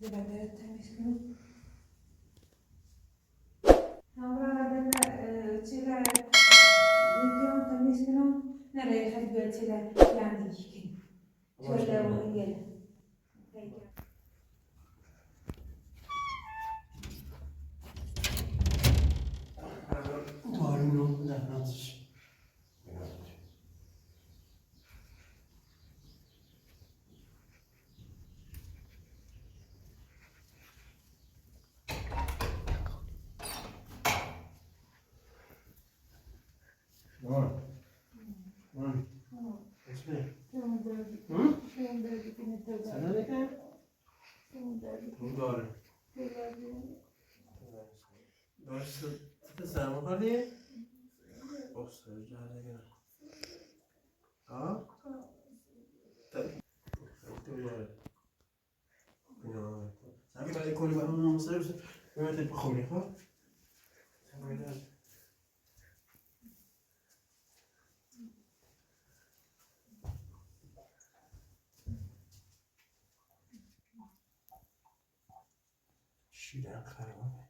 Zeberleri temiz kılıp. Ben buralarda çile, videom temiz kılıp. Nereye yiyelim. Var. Var. Esme. Hı? Sana ne kadar? Doğru. Doğrusu tete sen mi var diye? O sözcüğe göre. Ha? Tabii. Tabii. Ya. Sen bir tane koli mısır mısın? Böyle de bir koli ha? Shoot of way.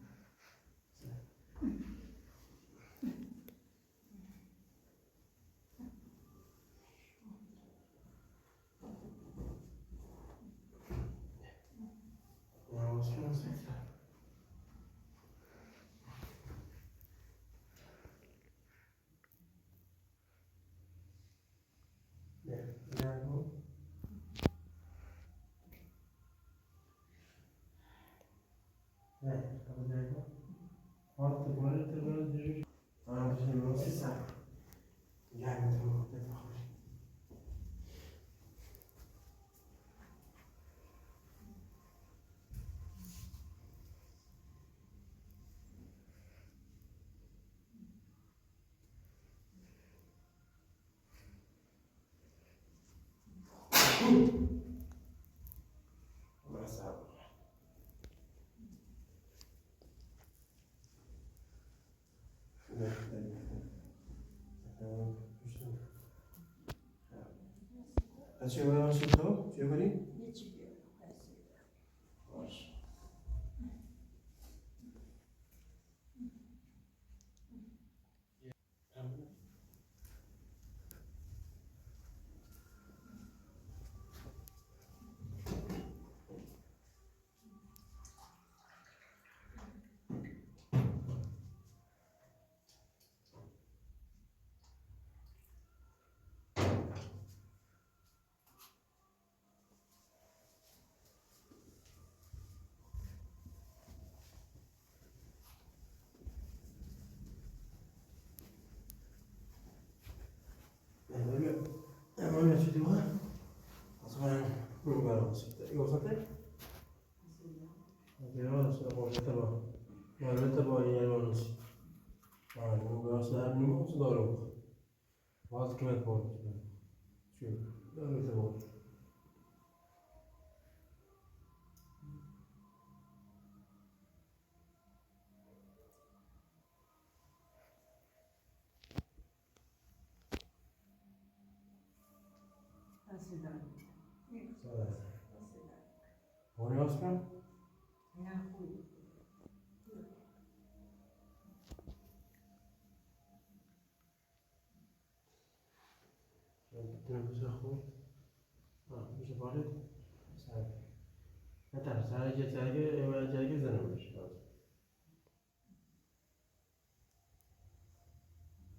That's your own though. Do you? Nasıl Sağ olasın. Oraya Osman. Ya huy. Tenemos ajo. Ah, bir şey var ya. Sen. Ne tarz? Sadece sadece eve sadece izlenemiş.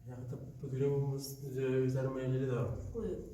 Ya da bu durumumuz üzerime ilgili de var. Huy.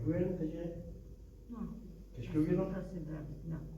grande gente. Não. Quer escrever não? Não.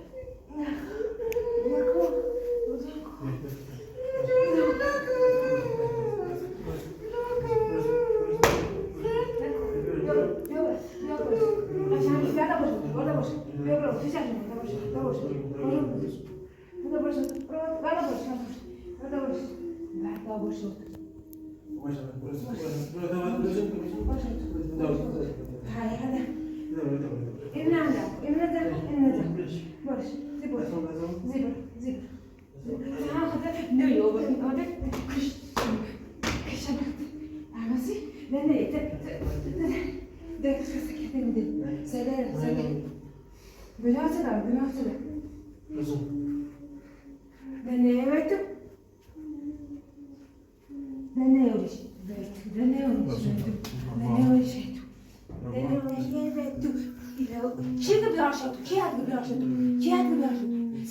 Ne yok, orada kış, kış Amasi, ben de, de, de, de, sakatım de. Söyle, söyle. Biraz da, biraz da. Ben ne yaptım? Ben ne uğraştım? Ben ne uğraştım? Ben ne uğraştım? Ben ne uğraştım? Şimdi bir aşağı, kiyat bir aşağı, kiyat bir aşağı.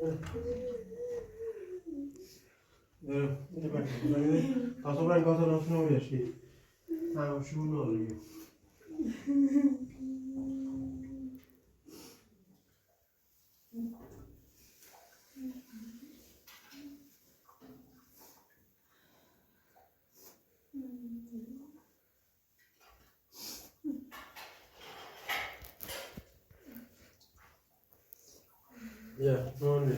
nirama, nirama. Kaşımış. Tasoban kasadan şunu oraya şey. Ha şu ne oluyor? Ya, ne oluyor?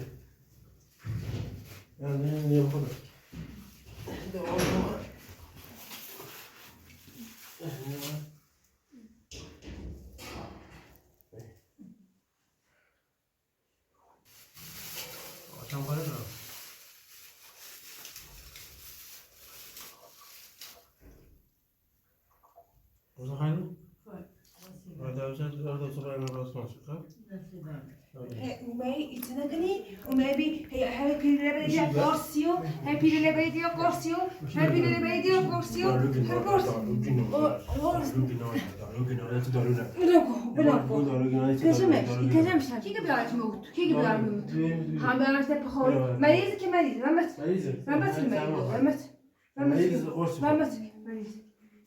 Ya ne ne yapalım? Devam devam. Akşam var mı? O zaman hayır. Orada özel orada sonra ne olsun çıkar. وماي يتنقني وما بي هي هاي بيري لبيديا كورسيو هاي بيري لبيديا كورسيو هاي بيري لبيديا كورسيو هاي كورسيو بلوكو بلوكو كجمش كجمش كي قبل عاد موت كي قبل عاد موت هم بيعرف تبخوري مريض كي مريض ما مت ما مت المريض ما مت ما مت ما مت مريض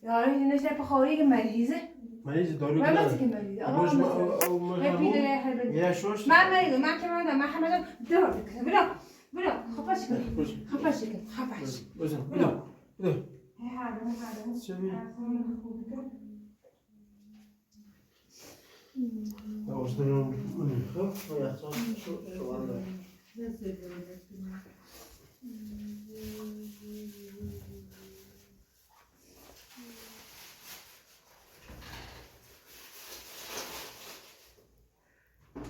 يا ريت الناس تبخوري مريضة ما مت كي مريض هاي بيري هاي بيري Ya şu ما مريض ما كمان ما حمد دور بلوك بلوك خفاش خفاش خفاش هذا هذا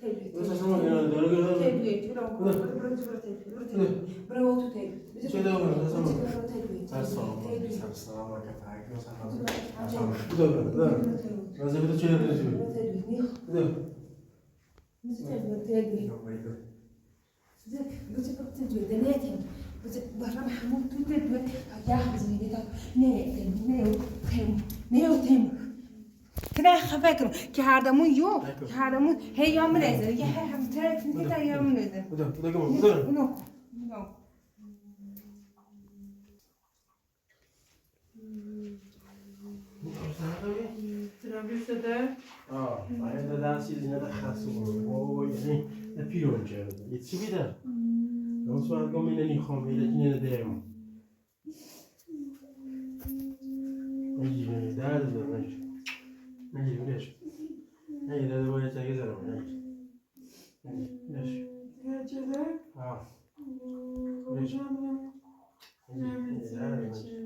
take. 여기서 성을 내려야 돼. 여기 여기. Take it. 그럼 그래. 그럼 그럼 take. 그럼 take. Bring what to take. 최대한 해서 그럼 take. 잘써. 잘써. 이렇게 다 이거 상관. 그다음 그다음. 그래서 그때 최대한 되지. 그다음. 무슨 네. take. 이거 이거 그때 줘야 돼. 이제 말하면 아무것도 안 돼. 야, 이제 내가 내 내요 템 내요 템 كده خفاكم كي هردمون يو كي هردمون هي يوم نزل يا هي هم ترى كده يوم نزل نو نو Zrobisz to te? آه بعد ده چیز اینا ده خاصه او یعنی ده پیرون کرده یه چی بیده اون سوال گم اینه نیخوام بیده اینه درم نگیر نگیر درد دار نگیر نگیر بیدش Neydi bilir. Neydi dedi böyle çay gezer ama. Neydi bilir. Gerçekten. Ha. Bilir. Hocam. Evet.